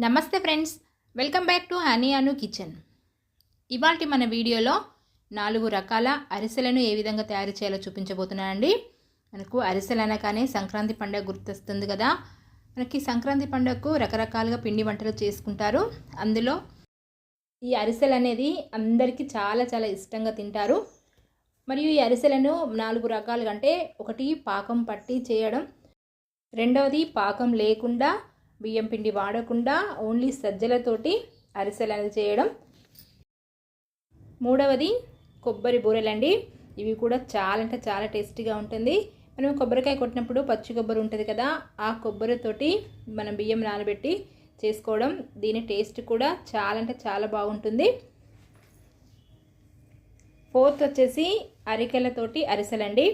నమస్తే friends welcome back to Honey Anu kitchen. ఇవాళ మన వీడియోలో నాలుగు రకాల అరిసెలను ఏ విధంగా తయారు చేయాలో చూపించబోతున్నానండి. మనకు అరిసెలు అనగానే సంక్రాంతి పండుగ గుర్తొస్తుంది కదా. మనకి సంక్రాంతి పండుగకు రకరకాలుగా పిండి వంటలు చేసుకుంటారు. అందులో ఈ అరిసెలు అనేది అందరికీ చాలా చాలా ఇష్టంగా తింటారు. మరియు ఈ అరిసెలను నాలుగు రకాలుగా అంటే ఒకటి పాకం పట్టి చేయడం రెండవది పాకం లేకుండా బియ్యం పిండి వాడకుండా ఓన్లీ సజ్జలతోటి అరిసెలు అనేది చేయడం. మూడవది కొబ్బరి బూరెలండి. ఇవి కూడా చాలా అంటే చాలా టేస్టీగా ఉంటుంది. మనం కొబ్బరికాయ కొట్టినప్పుడు పచ్చి కొబ్బరి ఉంటుంది కదా ఆ కొబ్బరితోటి మనం బియ్యం నానబెట్టి చేసుకోవడం దీని టేస్ట్ కూడా చాలా అంటే చాలా బాగుంటుంది. ఫోర్త్ వచ్చేసి అరికెలతోటి అరిసెలండి.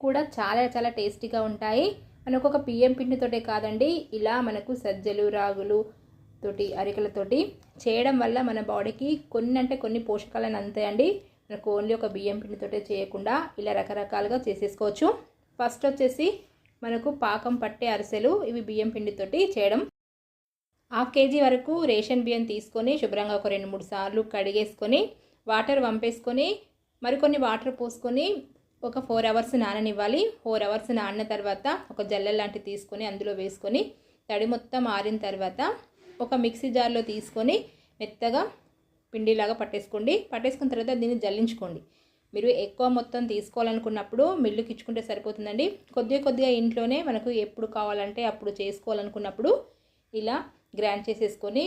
కూడా చాలా చాలా టేస్టీగా ఉంటాయి. మనకు ఒక బియ్యం పిండితోటే కాదండి ఇలా మనకు సజ్జలు రాగులు తోటి అరికలతోటి చేయడం వల్ల మన బాడీకి కొన్ని అంటే కొన్ని పోషకాలను అందుతాయండి. మనకు ఓన్లీ ఒక బియ్యం పిండితోటే చేయకుండా ఇలా రకరకాలుగా చేసేసుకోవచ్చు. ఫస్ట్ వచ్చేసి మనకు పాకం పట్టే అరిసెలు ఇవి బియ్యం పిండితోటి చేయడం. హాఫ్ కేజీ వరకు రేషన్ బియ్యం తీసుకొని శుభ్రంగా ఒక రెండు మూడు సార్లు కడిగేసుకొని వాటర్ వంపేసుకొని మరికొన్ని వాటర్ పోసుకొని ఒక ఫోర్ అవర్స్ నాననివ్వాలి. ఫోర్ అవర్స్ నానిన తర్వాత ఒక జల్లె లాంటి తీసుకొని అందులో వేసుకొని తడి మొత్తం ఆరిన తర్వాత ఒక మిక్సీ జార్లో తీసుకొని మెత్తగా పిండిలాగా పట్టేసుకోండి. పట్టేసుకున్న తర్వాత దీన్ని జల్లించుకోండి. మీరు ఎక్కువ మొత్తం తీసుకోవాలనుకున్నప్పుడు మిల్లుకి ఇచ్చుకుంటే సరిపోతుందండి. కొద్దిగా కొద్దిగా ఇంట్లోనే మనకు ఎప్పుడు కావాలంటే అప్పుడు చేసుకోవాలనుకున్నప్పుడు ఇలా గ్రైండ్ చేసేసుకొని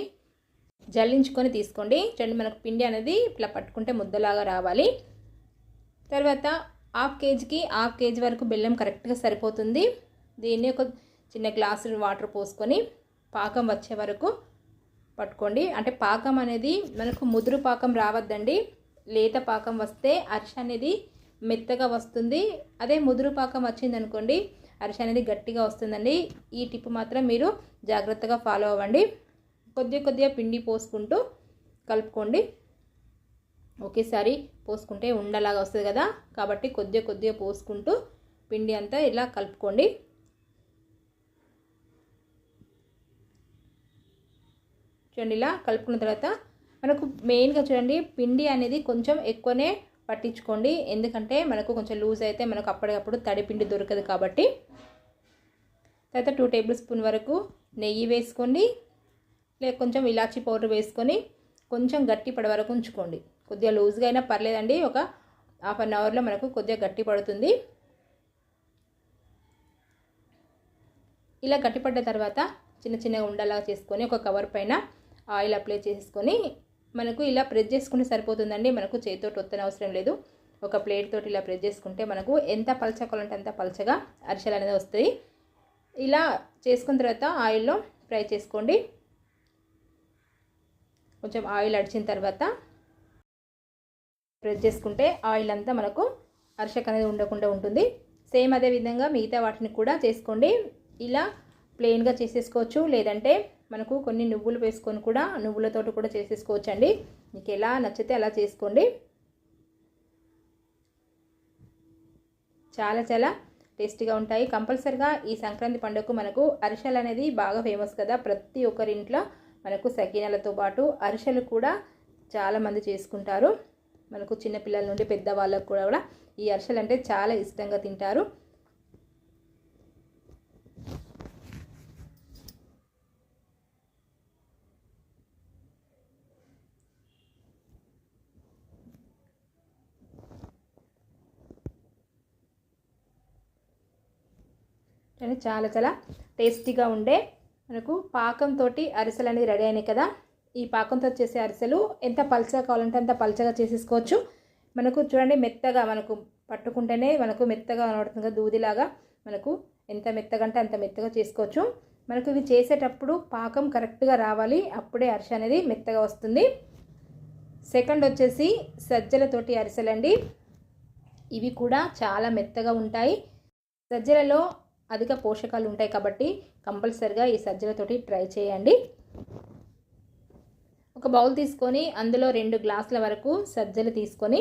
జల్లించుకొని తీసుకోండి. చూడండి మనకు పిండి అనేది ఇట్లా పట్టుకుంటే ముద్దలాగా రావాలి. తర్వాత హాఫ్ కేజీకి హాఫ్ కేజీ వరకు బెల్లం కరెక్ట్గా సరిపోతుంది. దీన్ని ఒక చిన్న గ్లాసు వాటర్ పోసుకొని పాకం వచ్చే వరకు పట్టుకోండి. అంటే పాకం అనేది మనకు ముదురు పాకం రావద్దండి. లేత పాకం వస్తే అరిసె అనేది మెత్తగా వస్తుంది. అదే ముదురు పాకం వచ్చింది అనుకోండి అరిసె అనేది గట్టిగా వస్తుందండి. ఈ టిప్ మాత్రం మీరు జాగ్రత్తగా ఫాలో అవ్వండి. కొద్దిగా కొద్దిగా పిండి పోసుకుంటూ కలుపుకోండి. ఒకేసారి పోసుకుంటే ఉండలాగా వస్తుంది కదా? కాబట్టి కొద్దిగా కొద్దిగా పోసుకుంటూ పిండి అంతా ఇలా కలుపుకోండి. చూడండి ఇలా కలుపుకున్న తర్వాత మనకు మెయిన్గా చూడండి పిండి అనేది కొంచెం ఎక్కువనే పట్టించుకోండి. ఎందుకంటే మనకు కొంచెం లూజ్ అయితే మనకు అప్పటికప్పుడు తడిపిండి దొరకదు కాబట్టి. తర్వాత టూ టేబుల్ స్పూన్ వరకు నెయ్యి వేసుకోండి. లేక కొంచెం ఇలాచీ పౌడర్ వేసుకొని కొంచెం గట్టి పడే వరకు ఉంచుకోండి. కొద్దిగా లూజ్గా అయినా పర్లేదండి. ఒక హాఫ్ అన్ అవర్లో మనకు కొద్దిగా గట్టి పడుతుంది. ఇలా గట్టిపడ్డ తర్వాత చిన్న చిన్నగా ఉండలాగా చేసుకొని ఒక కవర్ పైన ఆయిల్ అప్లై చేసుకొని మనకు ఇలా ప్రెస్ చేసుకుంటే సరిపోతుందండి. మనకు చేతితో ఒత్తన అవసరం లేదు. ఒక ప్లేట్ తోటి ఇలా ప్రెస్ చేసుకుంటే మనకు ఎంత పలచకాలంటే అంత పలచగా అరిసెలు అనేది వస్తాయి. ఇలా చేసుకున్న తర్వాత ఆయిల్లో ఫ్రై చేసుకోండి. కొంచెం ఆయిల్ అడిచిన తర్వాత ప్రెస్ చేసుకుంటే ఆయిల్ అంతా మనకు అరిసెక్ అనేది ఉండకుండా ఉంటుంది. సేమ్ అదే విధంగా మిగతా వాటిని కూడా చేసుకోండి. ఇలా ప్లెయిన్గా చేసేసుకోవచ్చు. లేదంటే మనకు కొన్ని నువ్వులు వేసుకొని కూడా నువ్వులతోటి కూడా చేసేసుకోవచ్చు అండి మీకు ఎలా నచ్చితే అలా చేసుకోండి. చాలా చాలా టేస్టీగా ఉంటాయి. కంపల్సరిగా ఈ సంక్రాంతి పండుగకు మనకు అరిసెలు అనేది బాగా ఫేమస్ కదా. ప్రతి ఒక్కరింట్లో మనకు సకినాలతో పాటు అరిసెలు కూడా చాలామంది చేసుకుంటారు. మనకు చిన్నపిల్లల నుండి పెద్దవాళ్ళకు కూడా కూడా ఈ అరిసెలు అంటే చాలా ఇష్టంగా తింటారు. చాలా చాలా టేస్టీగా ఉండే మనకు పాకంతో అరిసెలు అనేది రెడీ అయినాయి కదా. ఈ పాకంతో చేసే అరిసెలు ఎంత పల్చగా కావాలంటే అంత పల్చగా చేసేసుకోవచ్చు. మనకు చూడండి మెత్తగా మనకు పట్టుకుంటేనే మనకు మెత్తగా కనబడుతుంది కదా దూదిలాగా మనకు. ఎంత మెత్తగా అంటే అంత మెత్తగా చేసుకోవచ్చు. మనకు ఇవి చేసేటప్పుడు పాకం కరెక్ట్గా రావాలి అప్పుడే అరిసె అనేది మెత్తగా వస్తుంది. సెకండ్ వచ్చేసి సజ్జలతోటి అరిసెలండి. ఇవి కూడా చాలా మెత్తగా ఉంటాయి. సజ్జలలో అధిక పోషకాలు ఉంటాయి కాబట్టి కంపల్సరిగా ఈ సజ్జలతోటి ట్రై చేయండి. ఒక బౌల్ తీసుకొని అందులో రెండు గ్లాసుల వరకు సజ్జలు తీసుకొని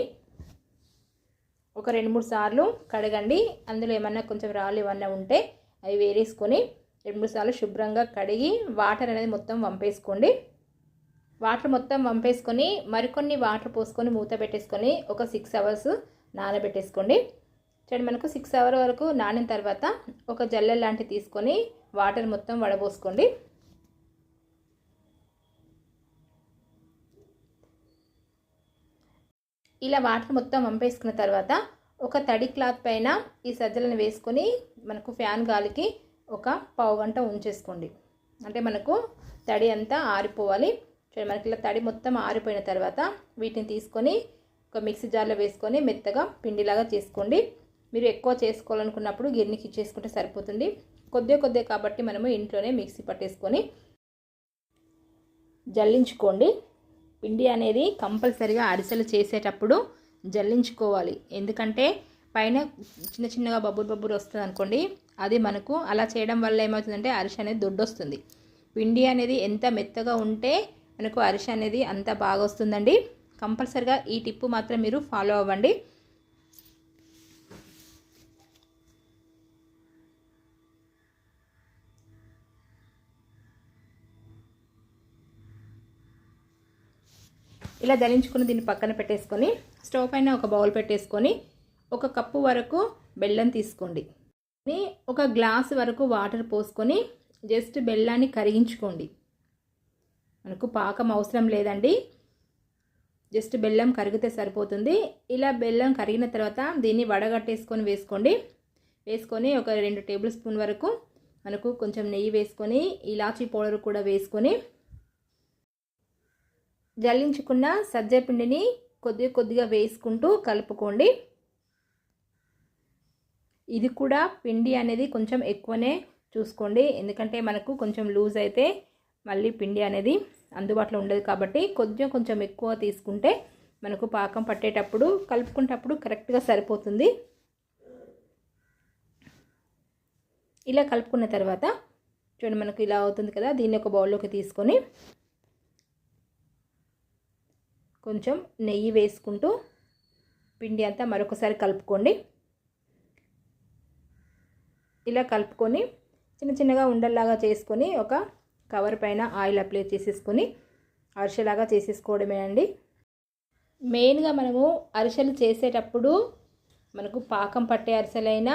ఒక రెండు మూడు సార్లు కడగండి. అందులో ఏమన్నా కొంచెం రాళ్ళు ఏమన్నా ఉంటే అవి వేరేసుకొని రెండు మూడు సార్లు శుభ్రంగా కడిగి వాటర్ అనేది మొత్తం వంపేసుకోండి. వాటర్ మొత్తం వంపేసుకొని మరికొన్ని వాటర్ పోసుకొని మూత పెట్టేసుకొని ఒక సిక్స్ అవర్స్ నానబెట్టేసుకోండి. చూడండి మనకు సిక్స్ అవర్ వరకు నానిన తర్వాత ఒక జల్లె లాంటివి తీసుకొని వాటర్ మొత్తం వడబోసుకోండి. ఇలా వాటర్ మొత్తం వంపేసుకున్న తర్వాత ఒక తడి క్లాత్ పైన ఈ సజ్జలను వేసుకొని మనకు ఫ్యాన్ గాలికి ఒక పావు గంట ఉంచేసుకోండి. అంటే మనకు తడి అంతా ఆరిపోవాలి. చూడండి మనకి ఇలా తడి మొత్తం ఆరిపోయిన తర్వాత వీటిని తీసుకొని ఒక మిక్సీ జార్లో వేసుకొని మెత్తగా పిండిలాగా చేసుకోండి. మీరు ఎక్కువ చేసుకోవాలనుకున్నప్పుడు గిర్నికి ఇచ్చేసుకుంటే సరిపోతుంది. కొద్దిగా కొద్దిగా కాబట్టి మనము ఇంట్లోనే మిక్సీ పట్టేసుకొని జల్లించుకోండి. పిండి అనేది కంపల్సరిగా అరిసెలు చేసేటప్పుడు జల్లించుకోవాలి. ఎందుకంటే పైన చిన్న చిన్నగా బబ్బురు బబ్బురు వస్తుంది అనుకోండి అది మనకు అలా చేయడం వల్ల ఏమవుతుందంటే అరిసె అనేది దొడ్డొస్తుంది. పిండి అనేది ఎంత మెత్తగా ఉంటే మనకు అరిసె అనేది అంత బాగా వస్తుందండి. కంపల్సరిగా ఈ టిప్పు మాత్రం మీరు ఫాలో అవ్వండి. ఇలా ధరించుకుని దీన్ని పక్కన పెట్టేసుకొని స్టవ్ పైన ఒక బౌల్ పెట్టేసుకొని ఒక కప్పు వరకు బెల్లం తీసుకోండి. ఒక గ్లాస్ వరకు వాటర్ పోసుకొని జస్ట్ బెల్లాన్ని కరిగించుకోండి. మనకు పాకం అవసరం లేదండి. జస్ట్ బెల్లం కరిగితే సరిపోతుంది. ఇలా బెల్లం కరిగిన తర్వాత దీన్ని వడగట్టేసుకొని వేసుకోండి. వేసుకొని ఒక రెండు టేబుల్ స్పూన్ వరకు మనకు కొంచెం నెయ్యి వేసుకొని ఇలాచీ పౌడర్ కూడా వేసుకొని జల్లించుకున్న సజ్జ పిండిని కొద్ది కొద్దిగా వేసుకుంటూ కలుపుకోండి. ఇది కూడా పిండి అనేది కొంచెం ఎక్కువనే చూసుకోండి. ఎందుకంటే మనకు కొంచెం లూజ్ అయితే మళ్ళీ పిండి అనేది అందుబాటులో ఉండదు కాబట్టి కొంచెం కొంచెం ఎక్కువ తీసుకుంటే మనకు పాకం పట్టేటప్పుడు కలుపుకునేటప్పుడు కరెక్ట్గా సరిపోతుంది. ఇలా కలుపుకున్న తర్వాత చూడండి మనకు ఇలా అవుతుంది కదా దీన్ని ఒక బౌల్లోకి తీసుకొని కొంచెం నెయ్యి వేసుకుంటూ పిండి అంతా మరొకసారి కలుపుకోండి. ఇలా కలుపుకొని చిన్న చిన్నగా ఉండల్లాగా చేసుకొని ఒక కవర్ పైన ఆయిల్ అప్లై చేసేసుకొని అరిసెలాగా చేసేసుకోవడమే అండి. మెయిన్గా మనము అరిసెలు చేసేటప్పుడు మనకు పాకం పట్టే అరిసెలైనా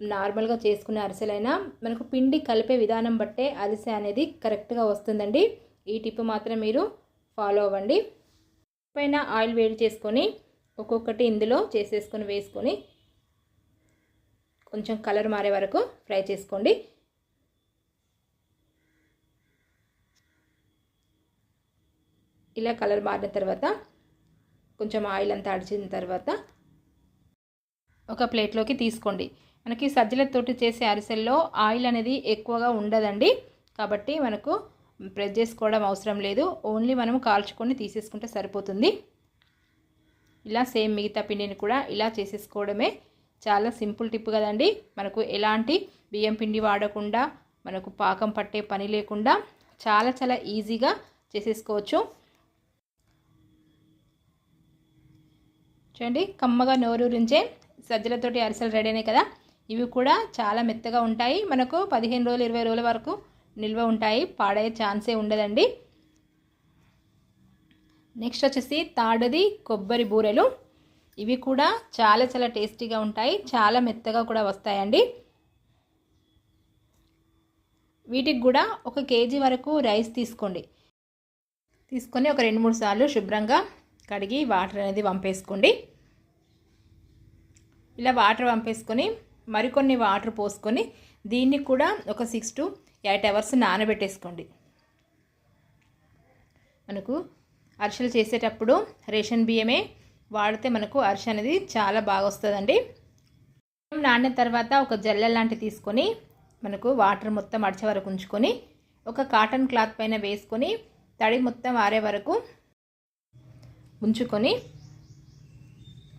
నార్మల్గా చేసుకునే అరిసెలైనా మనకు పిండి కలిపే విధానం బట్టే అరిసె అనేది కరెక్ట్గా వస్తుందండి. ఈ టిప్ మాత్రం మీరు ఫాలో అవ్వండి. పైన ఆయిల్ వేడి చేసుకొని ఒక్కొక్కటి ఇందులో చేసేసుకొని వేసుకొని కొంచెం కలర్ మారే వరకు ఫ్రై చేసుకోండి. ఇలా కలర్ మారిన తర్వాత కొంచెం ఆయిల్ అంతా అడిచిన తర్వాత ఒక ప్లేట్లోకి తీసుకోండి. మనకి సజ్జలతోటి చేసే అరిసెల్లో ఆయిల్ అనేది ఎక్కువగా ఉండదండి. కాబట్టి మనకు ప్రెస్ చేసుకోవడం అవసరం లేదు. ఓన్లీ మనం కాల్చుకొని తీసేసుకుంటే సరిపోతుంది. ఇలా సేమ్ మిగతా పిండిని కూడా ఇలా చేసేసుకోవడమే చాలా సింపుల్ టిప్ కదండి. మనకు ఎలాంటి బియ్యం పిండి వాడకుండా మనకు పాకం పట్టే పని లేకుండా చాలా చాలా ఈజీగా చేసేసుకోవచ్చు. చూడండి కమ్మగా నోరూరించే సజ్జలతోటి అరిసెలు రెడీ అయినాయి కదా. ఇవి కూడా చాలా మెత్తగా ఉంటాయి. మనకు పదిహేను రోజులు ఇరవై రోజుల వరకు నిల్వ ఉంటాయి పాడయ్యే ఛాన్సే ఉండదండి. నెక్స్ట్ వచ్చేసి తాడది కొబ్బరి బూరెలు. ఇవి కూడా చాలా చాలా టేస్టీగా ఉంటాయి చాలా మెత్తగా కూడా వస్తాయండి. వీటికి కూడా ఒక కేజీ వరకు రైస్ తీసుకోండి. తీసుకొని ఒక రెండు మూడు సార్లు శుభ్రంగా కడిగి వాటర్ అనేది వంపేసుకోండి. ఇలా వాటర్ పంపేసుకొని మరికొన్ని వాటర్ పోసుకొని దీన్ని కూడా ఒక సిక్స్ టు ఎయిట్ అవర్స్ నానబెట్టేసుకోండి. మనకు అరిసెలు చేసేటప్పుడు రేషన్ బియ్యమే వాడితే మనకు అరిసె అనేది చాలా బాగా వస్తుందండి. నానిన తర్వాత ఒక జల్లె లాంటివి తీసుకొని మనకు వాటర్ మొత్తం అడిచే వరకు ఉంచుకొని ఒక కాటన్ క్లాత్ పైన వేసుకొని తడి మొత్తం ఆరే వరకు ఉంచుకొని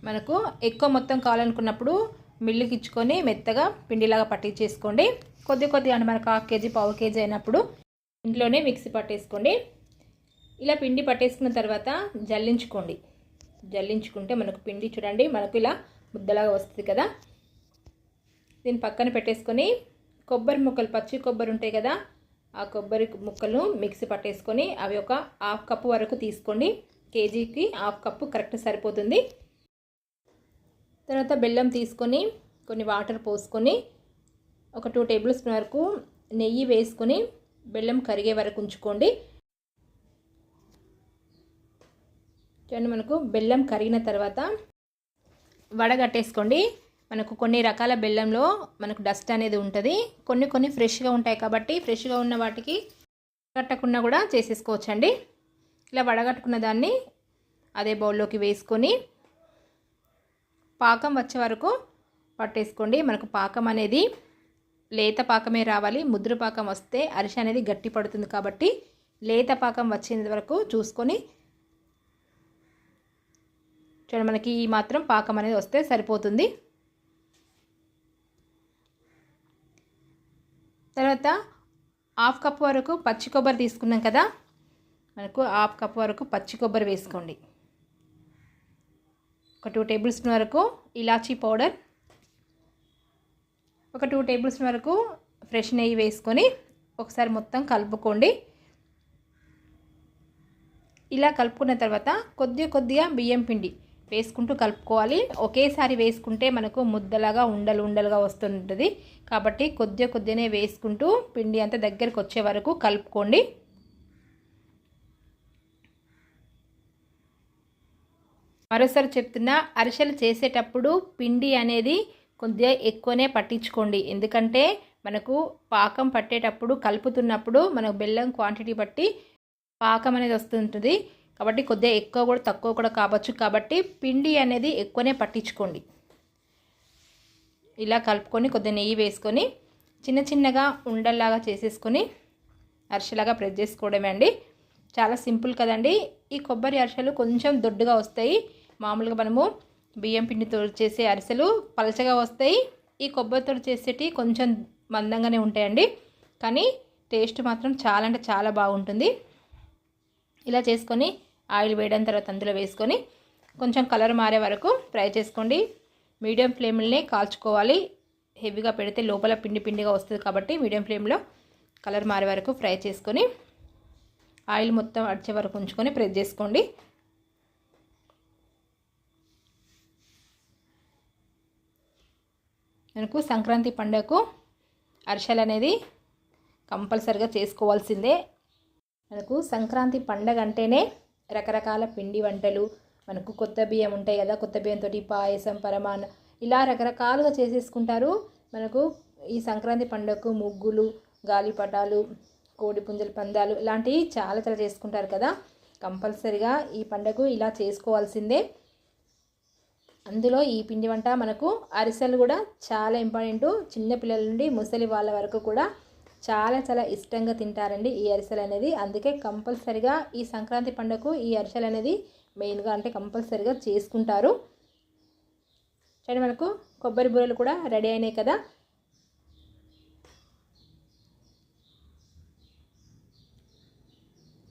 మనకు ఎక్కువ మొత్తం కావాలనుకున్నప్పుడు మిల్లుకి ఇచ్చుకొని మెత్తగా పిండిలాగా పట్టించేసుకోండి. కొద్ది కొద్దిగా అంటే మనకు హాఫ్ కేజీ పావు కేజీ అయినప్పుడు ఇంట్లోనే మిక్సీ పట్టేసుకోండి. ఇలా పిండి పట్టేసుకున్న తర్వాత జల్లించుకోండి. జల్లించుకుంటే మనకు పిండి చూడండి మనకు ఇలా ముద్దలాగా వస్తుంది కదా. దీన్ని పక్కన పెట్టేసుకొని కొబ్బరి ముక్కలు పచ్చి కొబ్బరి ఉంటాయి కదా ఆ కొబ్బరి ముక్కలు మిక్సీ పట్టేసుకొని అవి ఒక హాఫ్ కప్పు వరకు తీసుకోండి. కేజీకి హాఫ్ కప్పు కరెక్ట్ సరిపోతుంది. తర్వాత బెల్లం తీసుకొని కొన్ని వాటర్ పోసుకొని ఒక టూ టేబుల్ స్పూన్ వరకు నెయ్యి వేసుకొని బెల్లం కరిగే వరకు ఉంచుకోండి. చూడండి మనకు బెల్లం కరిగిన తర్వాత వడగట్టేసుకోండి. మనకు కొన్ని రకాల బెల్లంలో మనకు డస్ట్ అనేది ఉంటుంది. కొన్ని కొన్ని ఫ్రెష్గా ఉంటాయి కాబట్టి ఫ్రెష్గా ఉన్న వాటికి కట్టకుండా కూడా చేసేసుకోవచ్చండి. ఇలా వడగట్టుకున్న దాన్ని అదే బౌల్లోకి వేసుకొని పాకం వచ్చే వరకు పట్టేసుకోండి. మనకు పాకం అనేది లేత పాకమే రావాలి. ముద్ర పాకం వస్తే అరిసె అనేది గట్టి పడుతుంది కాబట్టి లేత పాకం వచ్చేంత వరకు చూసుకొని చూడండి మనకి ఈ మాత్రం పాకం అనేది వస్తే సరిపోతుంది. తర్వాత హాఫ్ కప్ వరకు పచ్చి కొబ్బరి తీసుకున్నాం కదా. మనకు హాఫ్ కప్ వరకు పచ్చి కొబ్బరి వేసుకోండి. ఒక టూ టేబుల్ స్పూన్ వరకు ఇలాచీ పౌడర్ ఒక టూ టేబుల్ స్పూన్ వరకు ఫ్రెష్ నెయ్యి వేసుకొని ఒకసారి మొత్తం కలుపుకోండి. ఇలా కలుపుకున్న తర్వాత కొద్దిగా కొద్దిగా బియ్యం పిండి వేసుకుంటూ కలుపుకోవాలి. ఒకేసారి వేసుకుంటే మనకు ముద్దలాగా ఉండలు ఉండలుగా వస్తుంటుంది. కాబట్టి కొద్ది కొద్దిగానే వేసుకుంటూ పిండి అంతా దగ్గరికి వచ్చే వరకు కలుపుకోండి. మరోసారి చెప్తున్నా అరిసెలు చేసేటప్పుడు పిండి అనేది కొద్దిగా ఎక్కువనే పట్టించుకోండి. ఎందుకంటే మనకు పాకం పట్టేటప్పుడు కలుపుతున్నప్పుడు మనకు బెల్లం క్వాంటిటీ బట్టి పాకం అనేది వస్తుంటుంది. కాబట్టి కొద్దిగా ఎక్కువ కూడా తక్కువ కూడా కావచ్చు. కాబట్టి పిండి అనేది ఎక్కువనే పట్టించుకోండి. ఇలా కలుపుకొని కొద్దిగా నెయ్యి వేసుకొని చిన్న చిన్నగా ఉండల్లాగా చేసేసుకొని అరిసెలాగా ప్రెస్ చేసుకోవడమే అండి. చాలా సింపుల్ కదండి. ఈ కొబ్బరి అరిసెలు కొంచెం దొడ్డుగా వస్తాయి. మామూలుగా మనము బియ్యం పిండితో చేసే అరిసెలు పలచగా వస్తాయి. ఈ కొబ్బరితో చేసేటి కొంచెం మందంగానే ఉంటాయండి. కానీ టేస్ట్ మాత్రం చాలా అంటే చాలా బాగుంటుంది. ఇలా చేసుకొని ఆయిల్ వేయడం తర్వాత అందులో వేసుకొని కొంచెం కలర్ మారే వరకు ఫ్రై చేసుకోండి. మీడియం ఫ్లేమ్లోనే కాల్చుకోవాలి. హెవీగా పెడితే లోపల పిండి పిండిగా వస్తుంది కాబట్టి మీడియం ఫ్లేమ్లో కలర్ మారే వరకు ఫ్రై చేసుకొని ఆయిల్ మొత్తం అడిచే వరకు ఉంచుకొని ప్రెస్ చేసుకోండి. మనకు సంక్రాంతి పండుగకు అరిసెలు అనేది కంపల్సరిగా చేసుకోవాల్సిందే. మనకు సంక్రాంతి పండగ అంటేనే రకరకాల పిండి వంటలు మనకు కొత్త బియ్యం ఉంటాయి కదా కొత్త బియ్యంతో పాయసం పరమాన్నం ఇలా రకరకాలుగా చేసేసుకుంటారు. మనకు ఈ సంక్రాంతి పండుగకు ముగ్గులు గాలిపటాలు కోడి పుంజల పందాలు ఇలాంటివి చాలా చాలా చేసుకుంటారు కదా. కంపల్సరిగా ఈ పండుగ ఇలా చేసుకోవాల్సిందే. అందులో ఈ పిండి వంట మనకు అరిసెలు కూడా చాలా ఇంపార్టెంట్. చిన్నపిల్లల నుండి ముసలి వాళ్ళ వరకు కూడా చాలా చాలా ఇష్టంగా తింటారండి ఈ అరిసెలు అనేది. అందుకే కంపల్సరిగా ఈ సంక్రాంతి పండుగకు ఈ అరిసెలు అనేది మెయిన్గా అంటే కంపల్సరిగా చేసుకుంటారు. చూడండి మనకు కొబ్బరి బూరలు కూడా రెడీ అయినాయి కదా.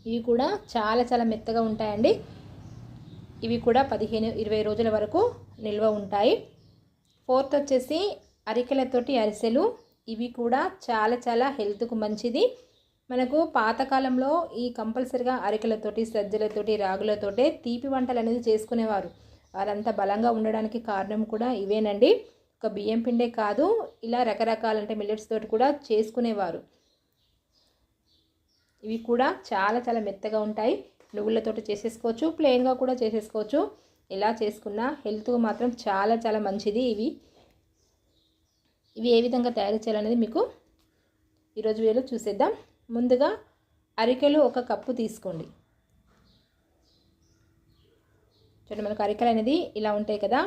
ఇవి కూడా చాలా చాలా మెత్తగా ఉంటాయండి. ఇవి కూడా పదిహేను ఇరవై రోజుల వరకు నిల్వ ఉంటాయి. ఫోర్త్ వచ్చేసి అరికెలతోటి అరిసెలు. ఇవి కూడా చాలా చాలా హెల్త్కు మంచిది. మనకు పాతకాలంలో ఈ కంపల్సరిగా అరికెలతోటి సజ్జలతోటి రాగులతోటే తీపి వంటలు అనేది చేసుకునేవారు. వారంతా బలంగా ఉండడానికి కారణం కూడా ఇవేనండి. ఒక బియ్యం పిండే కాదు ఇలా రకరకాల అంటే మిల్లెట్స్ తోటి కూడా చేసుకునేవారు. ఇవి కూడా చాలా చాలా మెత్తగా ఉంటాయి. నువ్వులతో చేసేసుకోవచ్చు ప్లెయిన్గా కూడా చేసేసుకోవచ్చు. ఎలా చేసుకున్నా హెల్త్ మాత్రం చాలా చాలా మంచిది ఇవి. ఇవి ఏ విధంగా తయారు చేయాలనేది మీకు ఈరోజు వీడియోలో చూసేద్దాం. ముందుగా అరికెలు ఒక కప్పు తీసుకోండి. చూడండి మనకు అరికెలు అనేది ఇలా ఉంటాయి కదా.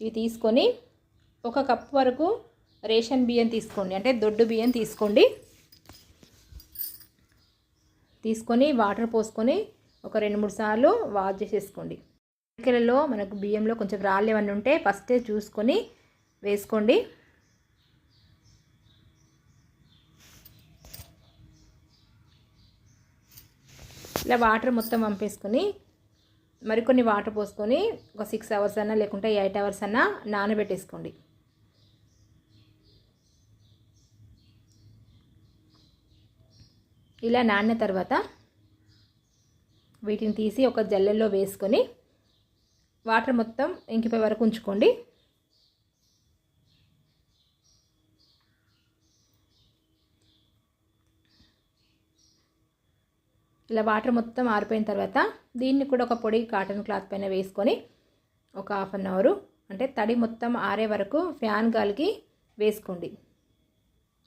ఇవి తీసుకొని ఒక కప్పు వరకు రేషన్ బియ్యం తీసుకోండి. అంటే దొడ్డు బియ్యం తీసుకోండి. తీసుకొని వాటర్ పోసుకొని ఒక రెండు మూడు సార్లు వాష్ చేసేసుకోండి. అరికెలలో మనకు బియ్యంలో కొంచెం రాళ్ళు ఏమన్నా ఉంటే ఫస్టే చూసుకొని వేసుకోండి. ఇలా వాటర్ మొత్తం పంపేసుకొని మరికొన్ని వాటర్ పోసుకొని ఒక సిక్స్ అవర్స్ అన్నా లేకుంటే ఎయిట్ అవర్స్ అన్నా నానబెట్టేసుకోండి. ఇలా నానిన తర్వాత వీటిని తీసి ఒక జల్లెల్లో వేసుకొని వాటర్ మొత్తం ఇంకిపోయే వరకు ఉంచుకోండి. ఇలా వాటర్ మొత్తం ఆరిపోయిన తర్వాత దీన్ని కూడా ఒక పొడి కాటన్ క్లాత్ పైన వేసుకొని ఒక హాఫ్ అన్ అవరు అంటే తడి మొత్తం ఆరే వరకు ఫ్యాన్ గాలికి వేసుకోండి.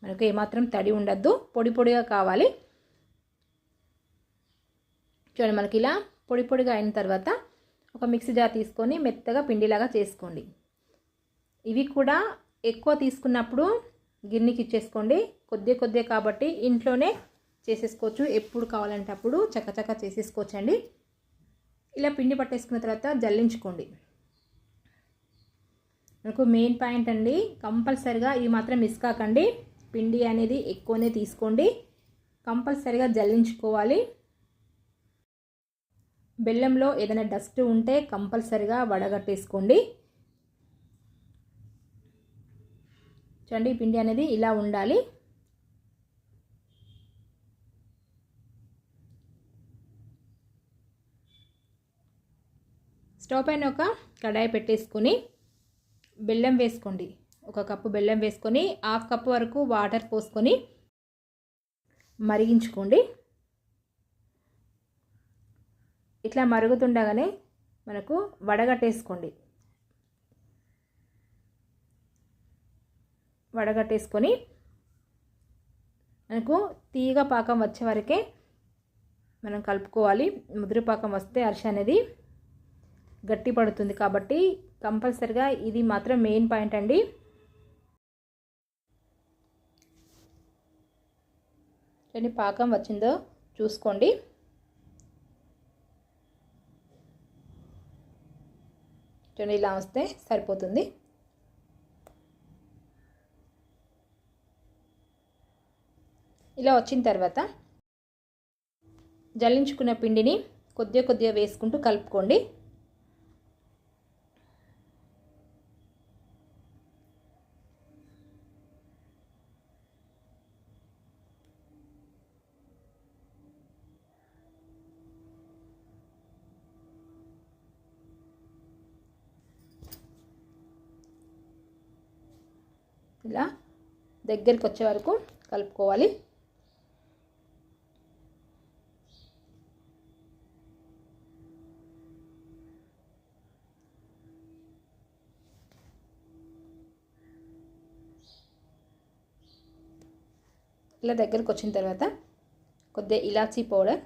మనకు ఏమాత్రం తడి ఉండద్దు. పొడి పొడిగా కావాలి. చూడండి మనకి ఇలా పొడి పొడిగా అయిన తర్వాత ఒక మిక్సీ జార్ తీసుకొని మెత్తగా పిండిలాగా చేసుకోండి. ఇవి కూడా ఎక్కువ తీసుకున్నప్పుడు గిన్నెకి ఇచ్చేసుకోండి. కొద్ది కొద్దిగా కాబట్టి ఇంట్లోనే చేసేసుకోవచ్చు. ఎప్పుడు కావాలంటే అప్పుడు చక్కచక్క చేసేసుకోవచ్చు అండి ఇలా పిండి పట్టేసుకున్న తర్వాత జల్లించుకోండి. మనకు మెయిన్ పాయింట్ అండి కంపల్సరిగా ఇవి మాత్రం మిస్ కాకండి. పిండి అనేది ఎక్కువనే తీసుకోండి. కంపల్సరిగా జల్లించుకోవాలి. బెల్లంలో ఏదైనా డస్ట్ ఉంటే కంపల్సరిగా వడగట్టేసుకోండి. చూడండి పిండి అనేది ఇలా ఉండాలి. స్టవ్ పైన ఒక కడాయి పెట్టేసుకొని బెల్లం వేసుకోండి. ఒక కప్పు బెల్లం వేసుకొని హాఫ్ కప్ వరకు వాటర్ పోసుకొని మరిగించుకోండి. ఇట్లా మరుగుతుండగానే మనకు వడగట్టేసుకోండి. వడగట్టేసుకొని మనకు తీగ పాకం వచ్చే వరకే మనం కలుపుకోవాలి. ముదురు పాకం వస్తే అరిసె అనేది గట్టి పడుతుంది కాబట్టి కంపల్సరిగా ఇది మాత్రం మెయిన్ పాయింట్ అండి. ఎన్ని పాకం వచ్చిందో చూసుకోండి. చూడండి ఇలా వస్తే సరిపోతుంది. ఇలా వచ్చిన తర్వాత జల్లించుకున్న పిండిని కొద్దిగా కొద్దిగా వేసుకుంటూ కలుపుకోండి. ఇలా దగ్గరికి వచ్చే వరకు కలుపుకోవాలి. ఇలా దగ్గరకు వచ్చిన తర్వాత కొద్దిగా ఇలాచీ పౌడర్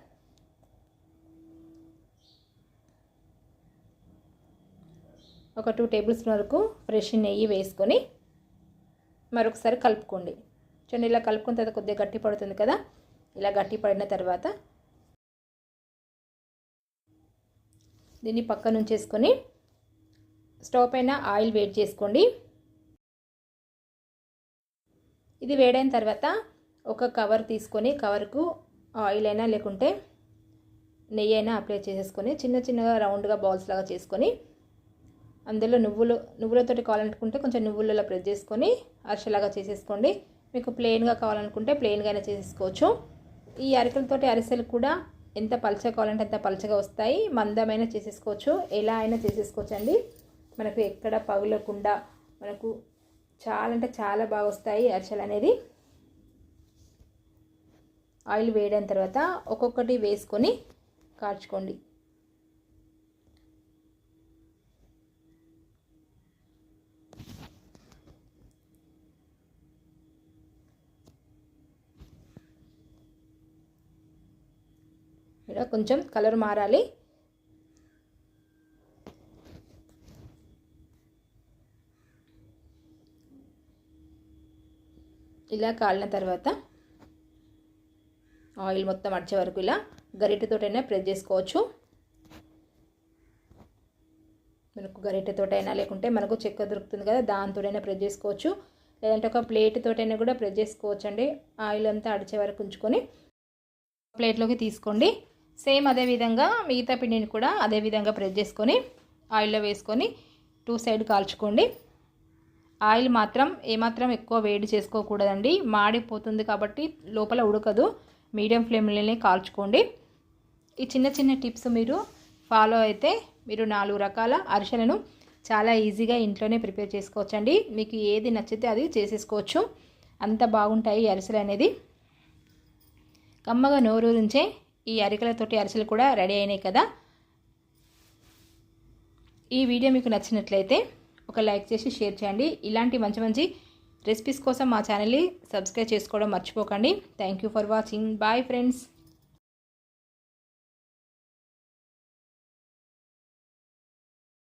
ఒక టూ టేబుల్ స్పూన్ వరకు ఫ్రెష్ నెయ్యి వేసుకొని మరొకసారి కలుపుకోండి. చూడండి ఇలా కలుపుకున్న తర్వాత కొద్దిగా గట్టి పడుతుంది కదా? ఇలా గట్టి పడిన తర్వాత దీన్ని పక్కన ఉంచేసుకొని స్టవ్ పైన ఆయిల్ వేడి చేసుకోండి. ఇది వేడైన తర్వాత ఒక కవర్ తీసుకొని కవర్కు ఆయిల్ అయినా లేకుంటే నెయ్యి అయినా అప్లై చేసేసుకొని చిన్న చిన్నగా రౌండ్గా బాల్స్ లాగా చేసుకొని అందులో నువ్వులు నువ్వులతోటి కావాలనుకుంటే కొంచెం నువ్వులలో ప్రెస్ చేసుకొని అరిసెలాగా చేసేసుకోండి. మీకు ప్లెయిన్గా కావాలనుకుంటే ప్లెయిన్గానే అయినా చేసేసుకోవచ్చు. ఈ అరికలతోటి అరిసెలు కూడా ఎంత పలచగా కావాలంటే అంత పలచగా వస్తాయి. మందమైన చేసేసుకోవచ్చు. ఎలా అయినా చేసేసుకోవచ్చు అండి మనకు ఎక్కడ పగులకుండా మనకు చాలా అంటే చాలా బాగా వస్తాయి అరిసెలు అనేది. ఆయిల్ వేయడం తర్వాత ఒక్కొక్కటి వేసుకొని కాల్చుకోండి. ఇలా కొంచెం కలర్ మారాలి. ఇలా కాలిన తర్వాత ఆయిల్ మొత్తం అడిచే వరకు ఇలా గరిటెతోటైనా ప్రెస్ చేసుకోవచ్చు. మనకు గరిటెతోటైనా లేకుంటే మనకు చెక్క దొరుకుతుంది కదా దాంతోటైనా ప్రెస్ చేసుకోవచ్చు. లేదంటే ఒక ప్లేట్ తోటైనా కూడా ప్రెస్ చేసుకోవచ్చు అండి ఆయిల్ అంతా అడిచే వరకు ఉంచుకొని ప్లేట్లోకి తీసుకోండి. సేమ్ అదే విధంగా మిగతా పిండిని కూడా అదే విధంగా ప్రెస్ చేసుకొని ఆయిల్లో వేసుకొని టూ సైడ్ కాల్చుకోండి. ఆయిల్ మాత్రం ఏమాత్రం ఎక్కువ వేడి చేసుకోకూడదండి. మాడిపోతుంది కాబట్టి లోపల ఉడకదు. మీడియం ఫ్లేమ్లోనే కాల్చుకోండి. ఈ చిన్న చిన్న టిప్స్ మీరు ఫాలో అయితే మీరు నాలుగు రకాల అరిసెలను చాలా ఈజీగా ఇంట్లోనే ప్రిపేర్ చేసుకోవచ్చండి. మీకు ఏది నచ్చితే అది చేసేసుకోవచ్చు. అంత బాగుంటాయి ఈ అరిసెలు అనేది. కమ్మగా నోరు నుంచే ఈ అరికలతోటి అరిసెలు కూడా రెడీ అయినాయి కదా. ఈ వీడియో మీకు నచ్చినట్లయితే ఒక లైక్ చేసి షేర్ చేయండి. ఇలాంటి మంచి మంచి రెసిపీస్ కోసం మా ఛానల్ని సబ్స్క్రైబ్ చేసుకోవడం మర్చిపోకండి. Thank you for watching bye friends